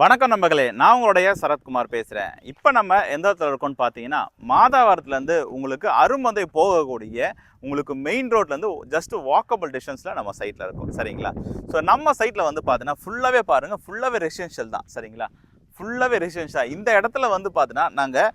வணக்கம் நம்பர்களே நான் உங்களுடைய சரத்குமார் பேசுகிறேன் இப்போ நம்ம எந்த இடத்துல இருக்கோம்னு பார்த்தீங்கன்னா மாதாவரத்துலேருந்து உங்களுக்கு அருமந்தை போகக்கூடிய உங்களுக்கு மெயின் ரோட்லேருந்து ஜஸ்ட் வாக்கபிள் டிஸ்டன்ஸில் நம்ம சைட்டில் இருக்கோம். சரிங்களா? ஸோ நம்ம சைட்டில் வந்து பார்த்தீங்கன்னா ஃபுல்லாகவே பாருங்கள் ஃபுல்லாகவே ரெசிடென்ஷியல் தான். சரிங்களா? ஃபுல்லாகவே ரெசிடென்ஷியல் இந்த இடத்துல வந்து பார்த்தீங்கன்னா நாங்கள்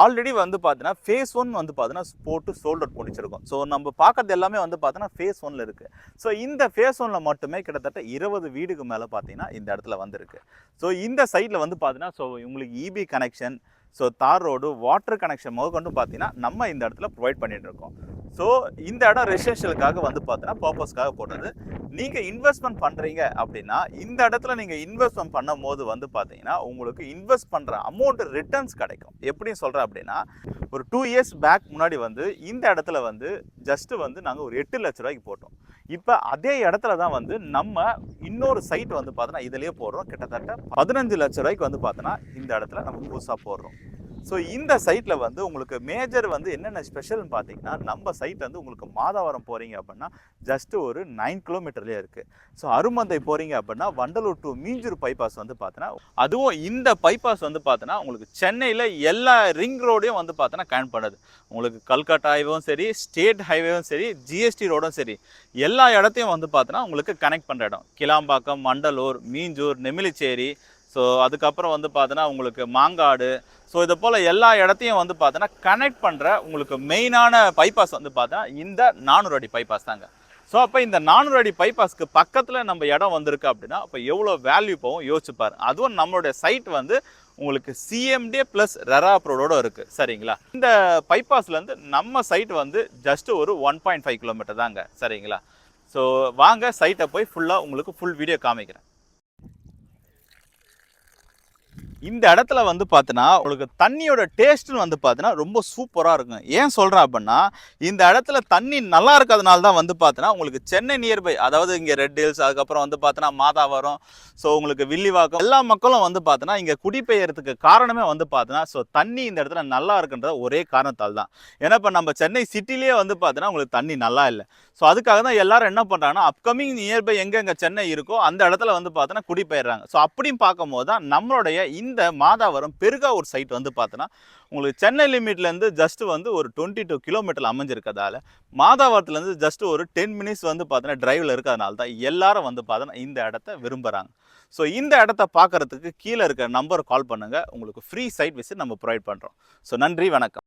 ஆல்ரெடி வந்து பார்த்தீங்கன்னா ஃபேஸ் ஒன் வந்து பார்த்தீங்கன்னா போட்டு சோல்ட் அவுட் முடிச்சிருக்கோம் ஸோ நம்ம பார்க்கறது எல்லாமே வந்து பார்த்தீங்கன்னா ஃபேஸ் ஒன்ல இருக்குது ஸோ இந்த ஃபேஸ் ஒனில் மட்டுமே கிட்டத்தட்ட இருபது வீடுக்கு மேலே பார்த்தீங்கன்னா இந்த இடத்துல வந்திருக்கு. ஸோ இந்த சைடில் வந்து பார்த்தீங்கன்னா ஸோ உங்களுக்கு EB connection so tar road water connection முதற்கொண்டு பார்த்தீங்கன்னா நம்ம இந்த இடத்துல ப்ரொவைட் பண்ணிகிட்டு இருக்கோம். ஸோ இந்த இடம் ரெசிடென்ஷியலுக்காக வந்து பார்த்தீங்கன்னா பர்பஸ்க்காக போடுறது. நீங்கள் இன்வெஸ்ட்மெண்ட் பண்ணுறீங்க அப்படின்னா இந்த இடத்துல நீங்கள் இன்வெஸ்ட்மெண்ட் பண்ணும் போது வந்து பார்த்தீங்கன்னா உங்களுக்கு இன்வெஸ்ட் பண்ணுற அமௌண்ட் ரிட்டர்ன்ஸ் கிடைக்கும். எப்படி சொல்கிறேன் அப்படின்னா ஒரு டூ இயர்ஸ் பேக் முன்னாடி வந்து இந்த இடத்துல வந்து ஜஸ்ட்டு வந்து நாங்கள் ஒரு எட்டு லட்ச ரூபாய்க்கு போட்டோம். இப்போ அதே இடத்துல தான் வந்து நம்ம இன்னொரு சைட் வந்து பார்த்தோன்னா இதுலேயே போடுறோம். கிட்டத்தட்ட பதினஞ்சு லட்ச ரூபாய்க்கு வந்து பார்த்தோன்னா இந்த இடத்துல நம்ம புதுசாக போடுறோம். ஸோ இந்த சைட்டில் வந்து உங்களுக்கு மேஜர் வந்து என்னென்ன ஸ்பெஷல்னு பார்த்தீங்கன்னா நம்ம சைட் வந்து உங்களுக்கு மாதாவரம் போகிறீங்க அப்படின்னா ஜஸ்ட்டு ஒரு நைன் கிலோமீட்டர்லேயே இருக்குது ஸோ அருமந்தை போகிறீங்க அப்படின்னா வண்டலூர் டு மீஞ்சூர் பைபாஸ் வந்து பார்த்தோன்னா அதுவும் இந்த பைபாஸ் வந்து பார்த்தோன்னா உங்களுக்கு சென்னையில் எல்லா ரிங் ரோடையும் வந்து பார்த்தோன்னா கனெக்ட் பண்ணுது. உங்களுக்கு கல்கட்டா ஹைவேவும் சரி ஸ்டேட் ஹைவேவும் சரி ஜிஎஸ்டி ரோடும் சரி எல்லா இடத்தையும் வந்து பார்த்தோன்னா உங்களுக்கு கனெக்ட் பண்ணுற இடம். கிளாம்பாக்கம் மண்டலூர் மீஞ்சூர் நெமிலிச்சேரி ஸோ அதுக்கப்புறம் வந்து பார்த்தோன்னா உங்களுக்கு மாங்காடு. ஸோ இதை போல் எல்லா இடத்தையும் வந்து பார்த்தோன்னா கனெக்ட் பண்ணுற உங்களுக்கு மெயினான பைபாஸ் வந்து பார்த்தா இந்த நானூறு அடி பைபாஸ் தாங்க. ஸோ அப்போ இந்த நானூறு அடி பைபாஸ்க்கு பக்கத்தில் நம்ம இடம் வந்திருக்கு அப்படின்னா அப்போ எவ்வளோ வேல்யூ போகும் யோசிச்சுப்பார் அதுவும் நம்மளுடைய சைட் வந்து உங்களுக்கு சிஎம்டே ப்ளஸ் ரெரா அப்ரோடோட இருக்குது சரிங்களா? இந்த பைபாஸ்லேருந்து நம்ம சைட் வந்து ஜஸ்ட் ஒரு ஒன் பாயிண்ட் ஃபைவ் கிலோமீட்டர் தாங்க. சரிங்களா? ஸோ வாங்க சைட்டை போய் ஃபுல்லாக உங்களுக்கு ஃபுல் வீடியோ காமிக்கிறேன். இந்த இடத்துல வந்து பார்த்தீங்கன்னா உங்களுக்கு தண்ணியோட டேஸ்ட்னு வந்து பார்த்தீங்கன்னா ரொம்ப சூப்பராக இருக்கும். ஏன் சொல்கிறேன் அப்படின்னா இந்த இடத்துல தண்ணி நல்லா இருக்கிறதுனால தான் வந்து பார்த்தீங்கன்னா உங்களுக்கு சென்னை நியர்பை அதாவது இங்கே ரெட் ஹில்ஸ் அதுக்கப்புறம் வந்து பார்த்தீங்கன்னா மாதாவரம் ஸோ உங்களுக்கு வில்லிவாக்கம் எல்லா மக்களும் வந்து பார்த்தீங்கன்னா இங்கே குடிபெயர்றதுக்கு காரணமே வந்து பார்த்தீங்கன்னா ஸோ தண்ணி இந்த இடத்துல நல்லா இருக்குன்ற ஒரே காரணத்தால் தான். ஏன்னா இப்போ நம்ம சென்னை சிட்டிலேயே வந்து பார்த்தீங்கன்னா உங்களுக்கு தண்ணி நல்லா இல்லை. ஸோ அதுக்காக தான் எல்லாரும் என்ன பண்ணுறாங்கன்னா அப்கமிங் நியர்பை எங்கெங்கே சென்னை இருக்கோ அந்த இடத்துல வந்து பார்த்தோன்னா குடிபெயர்றாங்க. ஸோ அப்படியும் பார்க்கும்போது தான் நம்மளுடைய இந்த இந்த மாதாவரம் பெருகாவூர் சைட் வந்து பார்த்தோன்னா உங்களுக்கு சென்னை லிமிட்லேருந்து ஜஸ்ட் வந்து ஒரு டுவெண்ட்டி டூ கிலோமீட்டர் அமைஞ்சிருக்கதால மாதாவரத்துலேருந்து ஜஸ்ட் ஒரு டென் மினிட்ஸ் வந்து பார்த்தோன்னா டிரைவில் இருக்கிறதுனால தான் எல்லாரும் வந்து பார்த்தோன்னா இந்த இடத்த விரும்புகிறாங்க ஸோ இந்த இடத்த பார்க்குறதுக்கு கீழே இருக்க நம்பர் கால் பண்ணுங்கள் உங்களுக்கு ஃப்ரீ சைட் விசிட் நம்ம ப்ரொவைட் பண்ணுறோம் ஸோ நன்றி வணக்கம்.